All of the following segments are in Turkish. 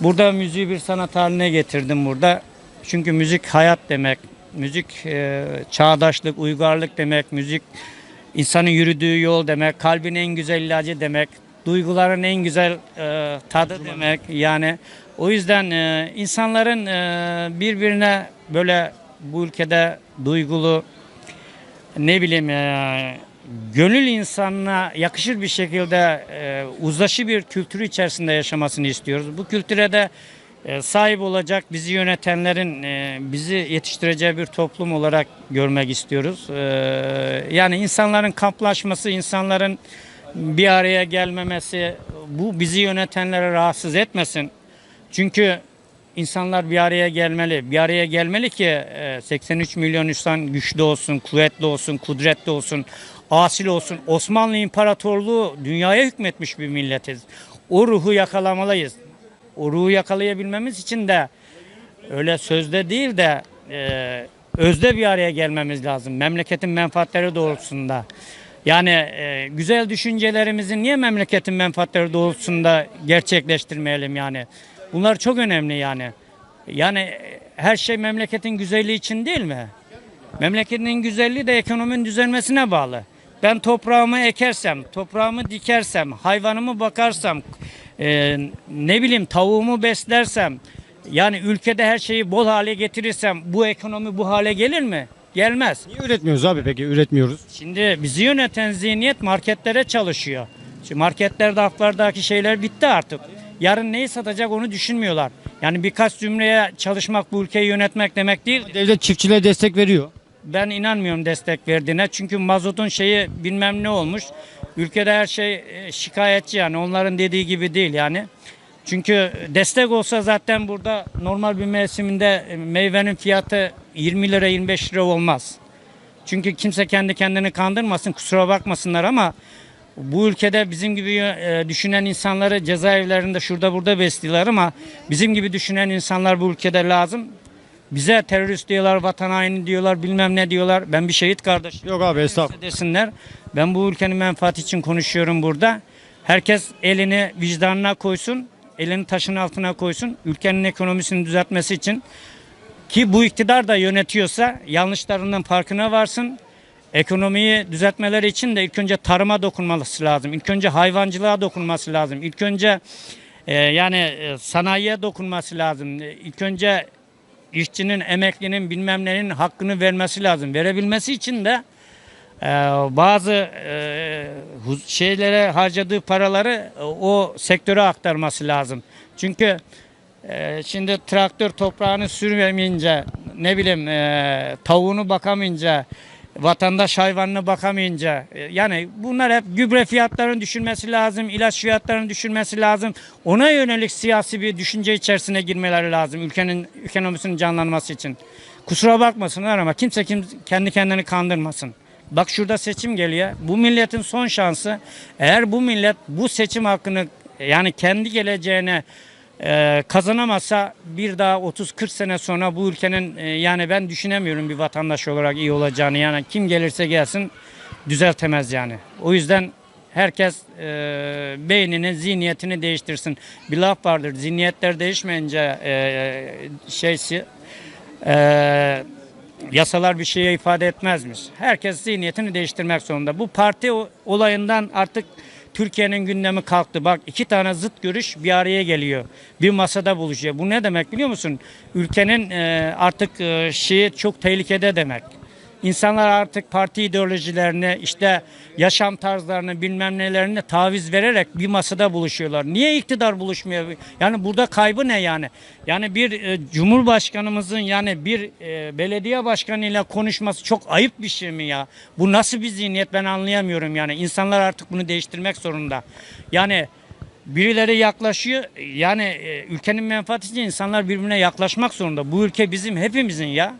Burada müziği bir sanat haline getirdim burada. Çünkü müzik hayat demek. Müzik e, çağdaşlık, uygarlık demek. Müzik insanın yürüdüğü yol demek. Kalbin en güzel ilacı demek. Duyguların en güzel e, tadı demek. Yani o yüzden e, insanların e, birbirine böyle bu ülkede duygulu ne bileyim e, gönül insanına yakışır bir şekilde e, uzlaşı bir kültürü içerisinde yaşamasını istiyoruz. Bu kültüre de e, sahip olacak bizi yönetenlerin e, bizi yetiştireceği bir toplum olarak görmek istiyoruz. E, yani insanların kamplaşması, insanların bir araya gelmemesi bu bizi yönetenlere rahatsız etmesin. Çünkü insanlar bir araya gelmeli. Bir araya gelmeli ki e, 83 milyon insan güçlü olsun, kuvvetli olsun, kudretli olsun, asil olsun. Osmanlı İmparatorluğu dünyaya hükmetmiş bir milletiz. O ruhu yakalamalıyız. O ruhu yakalayabilmemiz için de öyle sözde değil de e, özde bir araya gelmemiz lazım. Memleketin menfaatleri doğrultusunda. Yani e, güzel düşüncelerimizi niye memleketin menfaatleri doğrultusunda gerçekleştirmeyelim yani? Bunlar çok önemli yani. Yani her şey memleketin güzelliği için değil mi? Memleketin güzelliği de ekonominin düzelmesine bağlı. Ben toprağımı ekersem, toprağımı dikersem, hayvanımı bakarsam, e, ne bileyim tavuğumu beslersem, yani ülkede her şeyi bol hale getirirsem bu ekonomi bu hale gelir mi? Gelmez. Niye üretmiyoruz abi peki? Üretmiyoruz. Şimdi bizi yöneten zihniyet marketlere çalışıyor. Şimdi marketlerde raflardaki şeyler bitti artık. Yarın neyi satacak onu düşünmüyorlar. Yani birkaç cümleye çalışmak bu ülkeyi yönetmek demek değil. Devlet çiftçiliğe destek veriyor. Ben inanmıyorum destek verdiğine. Çünkü mazotun şeyi bilmem ne olmuş. Ülkede her şey e, şikayetçi yani. Onların dediği gibi değil yani. Çünkü destek olsa zaten burada normal bir mevsiminde e, meyvenin fiyatı 20 lira 25 lira olmaz. Çünkü kimse kendi kendini kandırmasın kusura bakmasınlar ama bu ülkede bizim gibi e, düşünen insanları cezaevlerinde şurada burada besliyorlar ama bizim gibi düşünen insanlar bu ülkede lazım. Bize terörist diyorlar, vatan haini diyorlar, bilmem ne diyorlar. Ben bir şehit kardeşim Yok abi estağfurullah. desinler. Ben bu ülkenin menfaati için konuşuyorum burada. Herkes elini vicdanına koysun, elini taşın altına koysun. Ülkenin ekonomisini düzeltmesi için ki bu iktidar da yönetiyorsa yanlışlarının farkına varsın. Ekonomiyi düzeltmeleri için de ilk önce tarıma dokunması lazım. İlk önce hayvancılığa dokunması lazım. İlk önce e, yani e, sanayiye dokunması lazım. E, İlk önce işçinin, emeklinin bilmem nenin hakkını vermesi lazım. Verebilmesi için de e, bazı e, şeylere harcadığı paraları e, o sektöre aktarması lazım. Çünkü e, şimdi traktör toprağını sürmeyince ne bileyim e, tavuğunu bakamayınca vatandaş hayvanına bakamayınca e, yani bunlar hep gübre fiyatlarının düşürmesi lazım, ilaç fiyatlarının düşürmesi lazım. Ona yönelik siyasi bir düşünce içerisine girmeleri lazım ülkenin ekonomisinin canlanması için. Kusura bakmasınlar ama kimse kim, kendi kendini kandırmasın. Bak şurada seçim geliyor. Bu milletin son şansı. Eğer bu millet bu seçim hakkını yani kendi geleceğine e, kazanamazsa bir daha 30-40 sene sonra bu ülkenin e, yani ben düşünemiyorum bir vatandaş olarak iyi olacağını. Yani kim gelirse gelsin düzeltemez yani. O yüzden herkes e, beynini, zihniyetini değiştirsin. Bir laf vardır. Zihniyetler değişmeyince e, şeysi e, yasalar bir şeye ifade etmezmiş. Herkes zihniyetini değiştirmek zorunda. Bu parti olayından artık Türkiye'nin gündemi kalktı. Bak iki tane zıt görüş bir araya geliyor. Bir masada buluşuyor. Bu ne demek biliyor musun? Ülkenin e, artık e, şeyi çok tehlikede demek. İnsanlar artık parti ideolojilerini, işte yaşam tarzlarını, bilmem nelerini taviz vererek bir masada buluşuyorlar. Niye iktidar buluşmuyor? Yani burada kaybı ne yani? Yani bir e, cumhurbaşkanımızın yani bir e, belediye başkanıyla konuşması çok ayıp bir şey mi ya? Bu nasıl bir zihniyet ben anlayamıyorum yani. İnsanlar artık bunu değiştirmek zorunda. Yani birileri yaklaşıyor. Yani e, ülkenin menfaati için insanlar birbirine yaklaşmak zorunda. Bu ülke bizim hepimizin ya.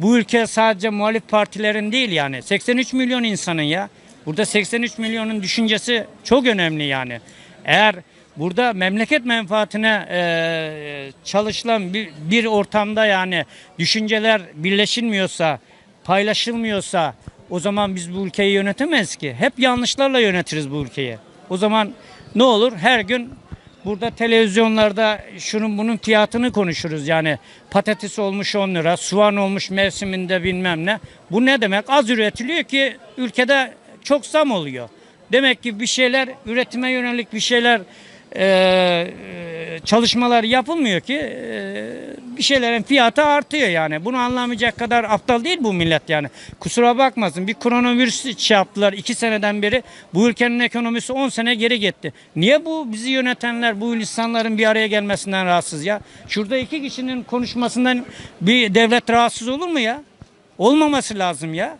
Bu ülke sadece muhalif partilerin değil yani. 83 milyon insanın ya. Burada 83 milyonun düşüncesi çok önemli yani. Eğer burada memleket menfaatine e, çalışılan bir, bir ortamda yani düşünceler birleşilmiyorsa, paylaşılmıyorsa o zaman biz bu ülkeyi yönetemeyiz ki. Hep yanlışlarla yönetiriz bu ülkeyi. O zaman ne olur? Her gün burada televizyonlarda şunun bunun fiyatını konuşuruz yani patates olmuş 10 lira, soğan olmuş mevsiminde bilmem ne. Bu ne demek? Az üretiliyor ki ülkede çok zam oluyor. Demek ki bir şeyler üretime yönelik bir şeyler e, çalışmalar yapılmıyor ki e, bir şeylerin fiyatı artıyor yani. Bunu anlamayacak kadar aptal değil bu millet yani. Kusura bakmasın bir koronavirüs şey yaptılar iki seneden beri bu ülkenin ekonomisi 10 sene geri gitti. Niye bu bizi yönetenler bu insanların bir araya gelmesinden rahatsız ya? Şurada iki kişinin konuşmasından bir devlet rahatsız olur mu ya? Olmaması lazım ya.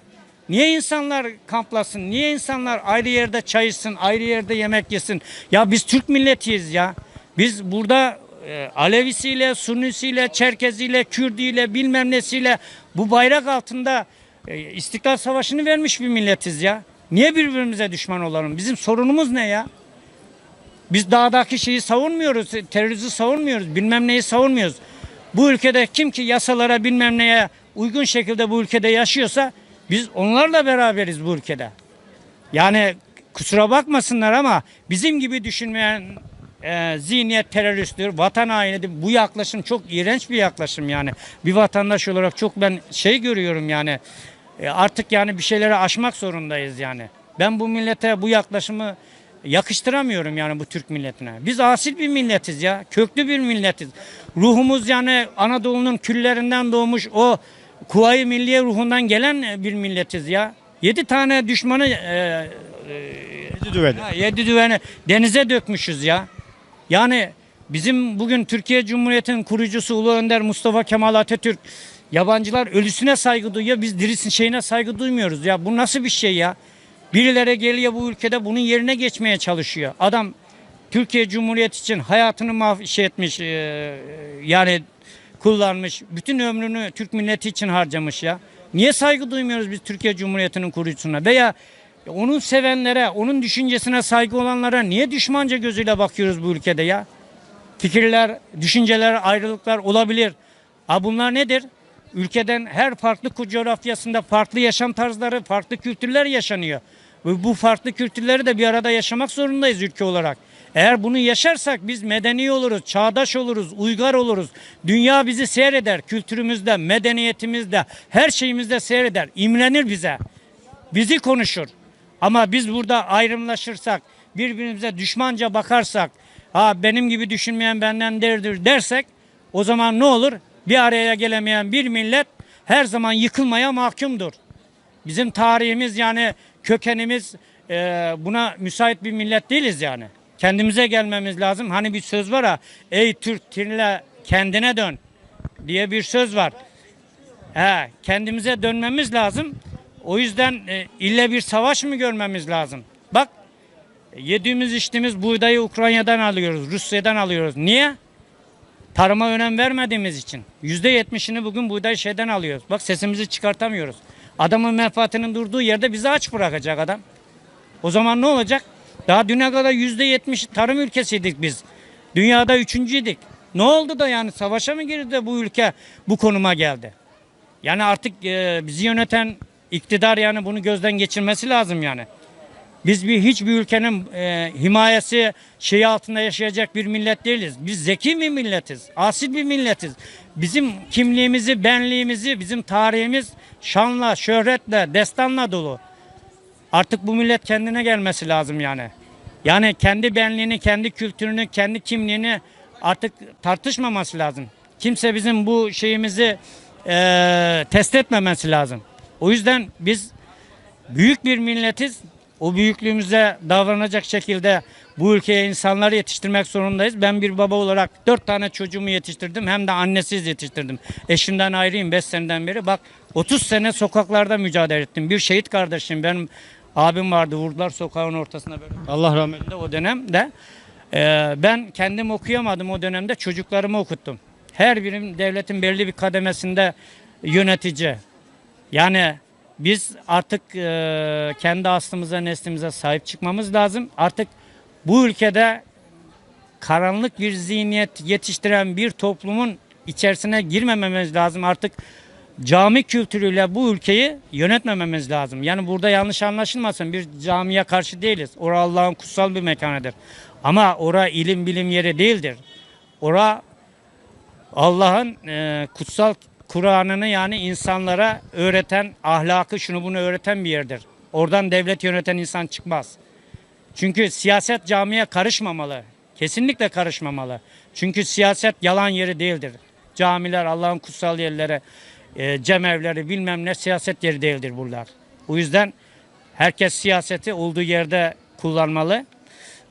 Niye insanlar kamplasın? Niye insanlar ayrı yerde çay içsin, ayrı yerde yemek yesin? Ya biz Türk milletiyiz ya. Biz burada e, Alevisiyle, Sunnisiyle, Çerkeziyle, Kürdüyle, bilmem nesiyle bu bayrak altında e, İstiklal Savaşı'nı vermiş bir milletiz ya. Niye birbirimize düşman olalım? Bizim sorunumuz ne ya? Biz dağdaki şeyi savunmuyoruz, teröristi savunmuyoruz, bilmem neyi savunmuyoruz. Bu ülkede kim ki yasalara bilmem neye uygun şekilde bu ülkede yaşıyorsa biz onlarla beraberiz bu ülkede. Yani kusura bakmasınlar ama bizim gibi düşünmeyen e, zihniyet teröristtir, vatan hainidir. Bu yaklaşım çok iğrenç bir yaklaşım yani. Bir vatandaş olarak çok ben şey görüyorum yani. E, artık yani bir şeyleri aşmak zorundayız yani. Ben bu millete bu yaklaşımı yakıştıramıyorum yani bu Türk milletine. Biz asil bir milletiz ya. Köklü bir milletiz. Ruhumuz yani Anadolu'nun küllerinden doğmuş o Kuvayi Milliye ruhundan gelen bir milletiz ya. Yedi tane düşmanı e, Yedi düveli. Ha, yedi düveni denize dökmüşüz ya. Yani bizim bugün Türkiye Cumhuriyeti'nin kurucusu Ulu Önder Mustafa Kemal Atatürk yabancılar ölüsüne saygı duyuyor. Biz dirisin şeyine saygı duymuyoruz ya. Bu nasıl bir şey ya? Birileri geliyor bu ülkede bunun yerine geçmeye çalışıyor. Adam Türkiye Cumhuriyeti için hayatını mah şey etmiş e, yani kullanmış. Bütün ömrünü Türk milleti için harcamış ya. Niye saygı duymuyoruz biz Türkiye Cumhuriyeti'nin kurucusuna? Veya onun sevenlere, onun düşüncesine saygı olanlara niye düşmanca gözüyle bakıyoruz bu ülkede ya? Fikirler, düşünceler, ayrılıklar olabilir. Ha bunlar nedir? Ülkeden her farklı coğrafyasında farklı yaşam tarzları, farklı kültürler yaşanıyor. Ve bu farklı kültürleri de bir arada yaşamak zorundayız ülke olarak. Eğer bunu yaşarsak biz medeni oluruz, çağdaş oluruz, uygar oluruz. Dünya bizi seyreder, kültürümüzde, medeniyetimizde, her şeyimizde seyreder, imrenir bize bizi konuşur. Ama biz burada ayrımlaşırsak, birbirimize düşmanca bakarsak, ha benim gibi düşünmeyen benden derdir dersek o zaman ne olur? Bir araya gelemeyen bir millet her zaman yıkılmaya mahkumdur. Bizim tarihimiz yani kökenimiz e, buna müsait bir millet değiliz yani. Kendimize gelmemiz lazım. Hani bir söz var ha, ey Türk Tinle kendine dön diye bir söz var. He, kendimize dönmemiz lazım. O yüzden e, ille bir savaş mı görmemiz lazım? Bak yediğimiz içtiğimiz buğdayı Ukrayna'dan alıyoruz, Rusya'dan alıyoruz. Niye? Tarıma önem vermediğimiz için. Yüzde yetmişini bugün buğday şeyden alıyoruz. Bak sesimizi çıkartamıyoruz. Adamın menfaatinin durduğu yerde bizi aç bırakacak adam. O zaman ne olacak? Daha düne kadar yüzde yetmiş tarım ülkesiydik biz. Dünyada üçüncüydük. Ne oldu da yani savaşa mı girdi de bu ülke bu konuma geldi? Yani artık e, bizi yöneten iktidar yani bunu gözden geçirmesi lazım yani. Biz bir hiçbir ülkenin e, himayesi şeyi altında yaşayacak bir millet değiliz. Biz zeki bir milletiz, asil bir milletiz. Bizim kimliğimizi, benliğimizi, bizim tarihimiz şanla, şöhretle, destanla dolu. Artık bu millet kendine gelmesi lazım yani. Yani kendi benliğini, kendi kültürünü, kendi kimliğini artık tartışmaması lazım. Kimse bizim bu şeyimizi eee, test etmemesi lazım. O yüzden biz büyük bir milletiz. O büyüklüğümüze davranacak şekilde bu ülkeye insanları yetiştirmek zorundayız. Ben bir baba olarak dört tane çocuğumu yetiştirdim. Hem de annesiz yetiştirdim. Eşimden ayrıyım 5 seneden beri. Bak 30 sene sokaklarda mücadele ettim. Bir şehit kardeşim benim abim vardı vurdular sokağın ortasına böyle Allah rahmet eylesin. o dönemde e, ben kendim okuyamadım o dönemde çocuklarımı okuttum. Her birim devletin belli bir kademesinde yönetici. Yani biz artık e, kendi aslımıza neslimize sahip çıkmamız lazım. Artık bu ülkede karanlık bir zihniyet yetiştiren bir toplumun içerisine girmememiz lazım. Artık cami kültürüyle bu ülkeyi yönetmememiz lazım. Yani burada yanlış anlaşılmasın. Bir camiye karşı değiliz. Orası Allah'ın kutsal bir mekanıdır. Ama ora ilim bilim yeri değildir. Ora Allah'ın e, kutsal Kur'an'ını yani insanlara öğreten, ahlakı şunu bunu öğreten bir yerdir. Oradan devlet yöneten insan çıkmaz. Çünkü siyaset camiye karışmamalı. Kesinlikle karışmamalı. Çünkü siyaset yalan yeri değildir. Camiler Allah'ın kutsal yerleri, e, cemevleri bilmem ne siyaset yeri değildir bunlar. O yüzden herkes siyaseti olduğu yerde kullanmalı.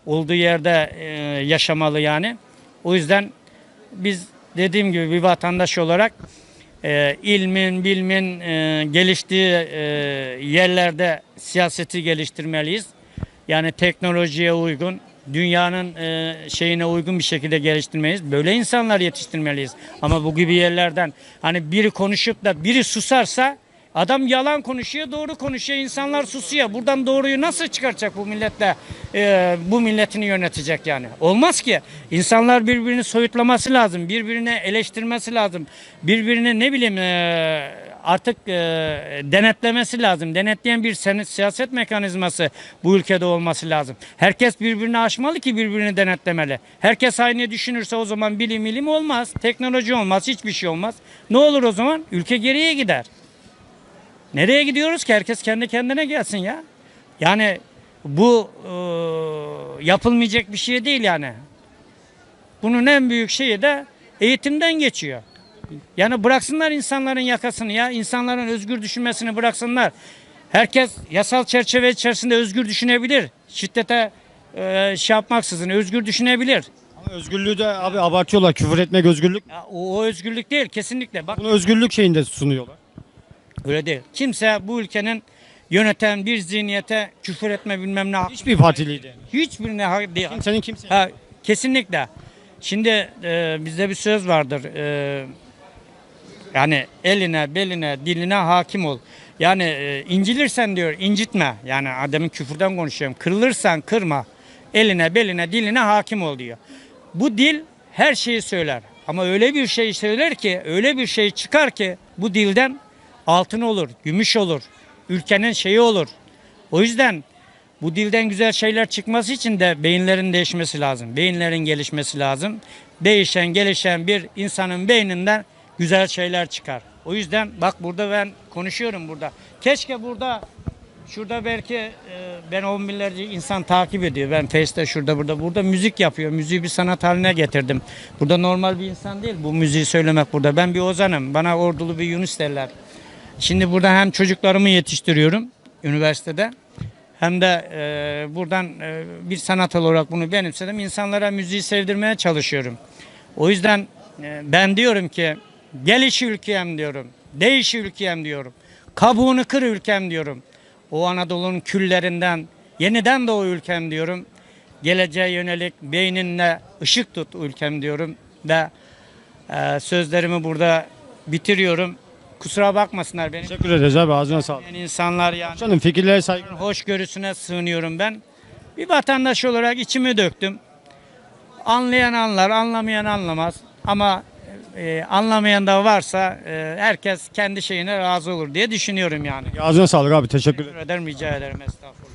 Olduğu yerde e, yaşamalı yani. O yüzden biz dediğim gibi bir vatandaş olarak e, ilmin, bilmin e, geliştiği e, yerlerde siyaseti geliştirmeliyiz. Yani teknolojiye uygun, dünyanın e, şeyine uygun bir şekilde geliştirmeliyiz. Böyle insanlar yetiştirmeliyiz. Ama bu gibi yerlerden hani biri konuşup da biri susarsa adam yalan konuşuyor, doğru konuşuyor. insanlar susuyor. Buradan doğruyu nasıl çıkaracak bu milletle? e, bu milletini yönetecek yani. Olmaz ki. İnsanlar birbirini soyutlaması lazım. Birbirini eleştirmesi lazım. Birbirini ne bileyim e, artık e, denetlemesi lazım. Denetleyen bir siyaset mekanizması bu ülkede olması lazım. Herkes birbirini aşmalı ki birbirini denetlemeli. Herkes aynı düşünürse o zaman bilim ilim olmaz. Teknoloji olmaz. Hiçbir şey olmaz. Ne olur o zaman? Ülke geriye gider. Nereye gidiyoruz ki? Herkes kendi kendine gelsin ya. Yani bu e, yapılmayacak bir şey değil yani. Bunun en büyük şeyi de eğitimden geçiyor. Yani bıraksınlar insanların yakasını ya. insanların özgür düşünmesini bıraksınlar. Herkes yasal çerçeve içerisinde özgür düşünebilir. Şiddete e, şey yapmaksızın özgür düşünebilir. Ama özgürlüğü de abi abartıyorlar. Küfür etmek özgürlük. Ya, o, o özgürlük değil kesinlikle. Bak Bunu özgürlük şeyinde sunuyorlar. Öyle değil. Kimse bu ülkenin yöneten bir zihniyete küfür etme bilmem ne Hiçbir parti lideri. hiçbirine hak değil. Kimsenin kimseye. Ha, kesinlikle. Şimdi e, bizde bir söz vardır. E, yani eline, beline, diline hakim ol. Yani e, incilirsen diyor incitme. Yani adamın küfürden konuşuyorum. Kırılırsan kırma. Eline, beline, diline hakim ol diyor. Bu dil her şeyi söyler. Ama öyle bir şey söyler ki, öyle bir şey çıkar ki bu dilden altın olur, gümüş olur, ülkenin şeyi olur. O yüzden bu dilden güzel şeyler çıkması için de beyinlerin değişmesi lazım. Beyinlerin gelişmesi lazım. Değişen, gelişen bir insanın beyninden güzel şeyler çıkar. O yüzden bak burada ben konuşuyorum burada. Keşke burada şurada belki e, ben on binlerce insan takip ediyor. Ben Face'te şurada burada burada müzik yapıyor. Müziği bir sanat haline getirdim. Burada normal bir insan değil bu müziği söylemek burada. Ben bir ozanım. Bana ordulu bir Yunus derler. Şimdi burada hem çocuklarımı yetiştiriyorum üniversitede hem de e, buradan e, bir sanat olarak bunu benimsedim. İnsanlara müziği sevdirmeye çalışıyorum. O yüzden e, ben diyorum ki geliş ülkem diyorum. Değiş ülkem diyorum. Kabuğunu kır ülkem diyorum. O Anadolu'nun küllerinden yeniden doğu ülkem diyorum. Geleceğe yönelik beyninle ışık tut ülkem diyorum. Ve e, sözlerimi burada bitiriyorum. Kusura bakmasınlar benim. Teşekkür ederiz abi. Ağzına sağlık. Yani insanlar yani Canım fikirlere saygı. hoşgörüsüne sığınıyorum ben. Bir vatandaş olarak içimi döktüm. Anlayan anlar, anlamayan anlamaz. Ama e, anlamayan da varsa e, herkes kendi şeyine razı olur diye düşünüyorum yani. Ağzına sağlık abi. Teşekkür ederim. Teşekkür ederim, rica ederim. Estağfurullah.